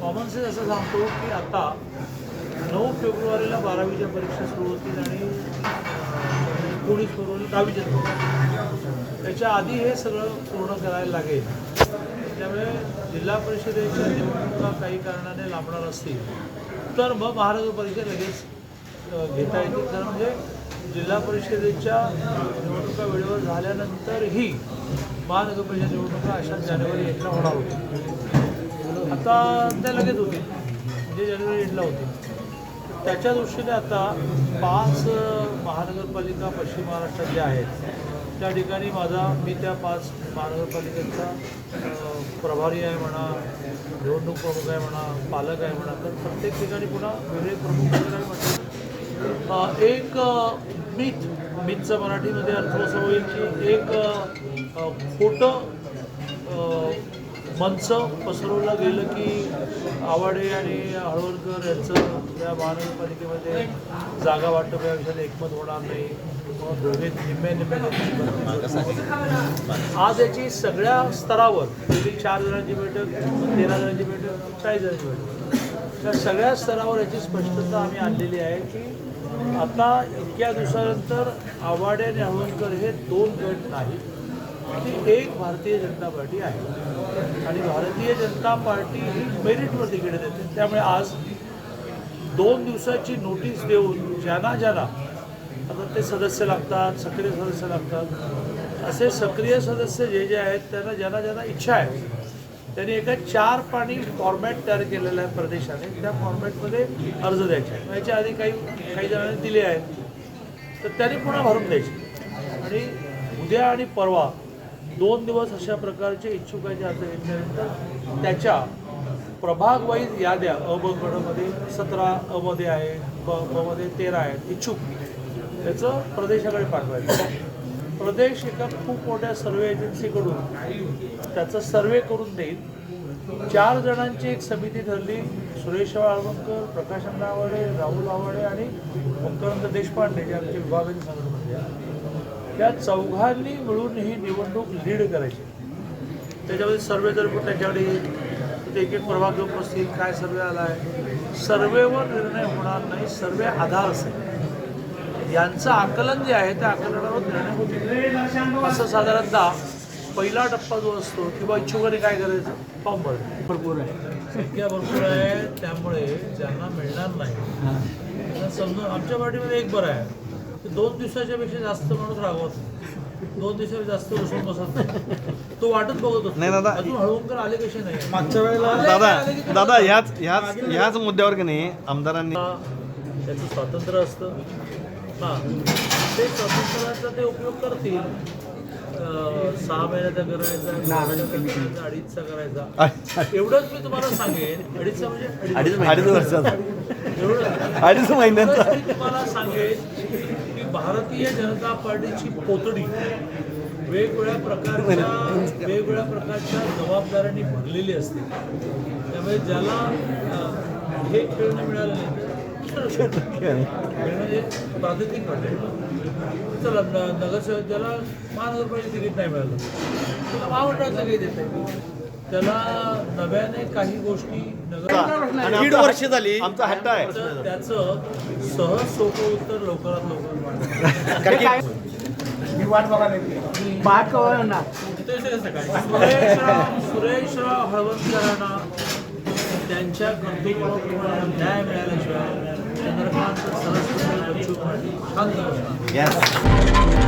Common sense असं सांगतो की आता नऊ फेब्रुवारीला बारावीच्या परीक्षा सुरू होतील आणि अं, एकोणीस फेब्रुवारी दहावीच्या सुरू त्याच्या आधी हे सगळं पूर्ण करायला लागेल. त्यामुळे जिल्हा परिषदेच्या निवडणुका काही कारणाने लांबणार असतील तर मग महाराष्ट्र परिषद लगेच घेता येतील. तर म्हणजे जिल्हा परिषदेच्या निवडणुका वेळेवर झाल्यानंतरही महानगरपालिका निवडणुका अशा जानेवारी एकला होणार होती आता त्या लगेच होते. म्हणजे जानेवारी एंडला होते. त्याच्या दृष्टीने आता पाच महानगरपालिका पश्चिम महाराष्ट्रात ज्या आहेत त्या ठिकाणी माझा मी त्या पाच महानगरपालिकांचा प्रभारी आहे म्हणा निवडणूक प्रमुख आहे म्हणा पालक आहे म्हणा तर प्रत्येक ठिकाणी पुन्हा वेगळे प्रमुख वगैरे म्हणतात एक अ, मिथ मराठीमध्ये अर्थ असं होईल की एक खोटं मंच पसरवलं गेलं की आवाडे आणि हळवणकर यांचं या महानगरपालिकेमध्ये जागा वाटप या विषयात एकमत होणार नाही. मग दोघे निम्मे निम्मे आज याची सगळ्या स्तरावर पहिली चार जणांची बैठक तेरा जणांची बैठक चाळीस जणांची बैठक. त्या सगळ्या स्तरावर याची स्पष्टता आम्ही आणलेली आहे की आता इतक्या दिवसानंतर आवाडे आणि हळवणकर हे दोन गट नाहीत. ती एक भारतीय जनता पार्टी आहे. आणि भारतीय जनता पार्टी ही मेरिटवर तिकीट देते. त्यामुळे आज दोन दिवसाची नोटीस देऊन ज्यांना ज्यांना आता ते सदस्य लागतात सक्रिय सदस्य लागतात असे सक्रिय सदस्य जे जे आहेत त्यांना ज्यांना ज्यांना इच्छा आहे त्यांनी एका चार पाणी फॉर्मॅट तयार केलेला आहे प्रदेशाने. त्या फॉर्मॅटमध्ये अर्ज द्यायचे याच्या आधी काही काही जणांनी दिले आहेत तर त्यांनी पुन्हा भरून द्यायचे. आणि उद्या आणि परवा दोन दिवस अशा प्रकारचे इच्छुकाचे अर्ज घेतल्यानंतर त्याच्या प्रभाग वाईज याद्या अ ब गडमध्ये सतरा अ मध्ये आहे ब मध्ये तेरा आहेत इच्छुक. त्याचं प्रदेशाकडे पाठवायचं. प्रदेश एका खूप मोठ्या सर्वे एजन्सीकडून त्याचा सर्वे करून देईल. चार जणांची एक समिती ठरली. सुरेश आळवणकर प्रकाश अण्णा राहुल आवाडे आणि मुक्तानंद देशपांडे जे आमचे विभागाचे संघटनेचे या चौघांनी मिळून ही निवडणूक लीड करायची. त्याच्यामध्ये सर्वे जर पण त्याच्याकडे एक एक प्रभाग बसतील काय सर्वे आला आहे सर्वेवर निर्णय होणार नाही सर्वे आधार असेल. यांचं आकलन जे आहे त्या आकलनावर निर्णय होतील. असं साधारणतः पहिला टप्पा जो असतो किंवा इच्छुकाने काय करायचं? फॉर्म भरायचं. भरपूर आहे. संख्या भरपूर आहे त्यामुळे ज्यांना मिळणार नाही समजून आमच्या पार्टीमध्ये एक बरं आहे. दोन दिवसाच्या पेक्षा जास्त माणूस रागवत. दोन दिवसापेक्षा जास्त बसून बसत तो वाटच बघत असतो. नाही दादा. अजून हळवणकर आले कसे नाही? मागच्या वेळेला दादा दादा ह्याच ह्याच ह्याच मुद्द्यावर की नाही आमदारांनी त्याचं स्वातंत्र्य असतं. हां. ते स्वातंत्र्याचा ते उपयोग करतील. सहा महिन्याचा करायचा अडीचचा करायचा. एवढंच मी तुम्हाला सांगेन. अडीचचा म्हणजे अडीच अडीच वर्षाचा. एवढं अडीच महिन्यांचा. तुम्हाला सांगेन भारतीय जनता पार्टीची पोतडी वेगवेगळ्या प्रकारच्या वेगवेगळ्या प्रकारच्या जबाबदाऱ्यांनी भरलेली असते. त्यामुळे ज्याला हे खेळणं मिळालं नाही म्हणजे प्रातिनिधिक पातळीवर चला नगरसेवक ज्याला महानगरपालिका तिकीट नाही मिळालं. त्याला महामंडळाचं काही देत आहे त्याला नव्याने काही गोष्टी नगर दीड वर्ष झाली. आमचा हट्ट आहे. तर त्याचं सहज सोपं उत्तर लवकरात लवकर सुरेशराव सुरेशराव हळवणकरांना त्यांच्या कर्तृत्वावर न्याय मिळाल्याशिवाय चंद्रकांत सरस्वती शांत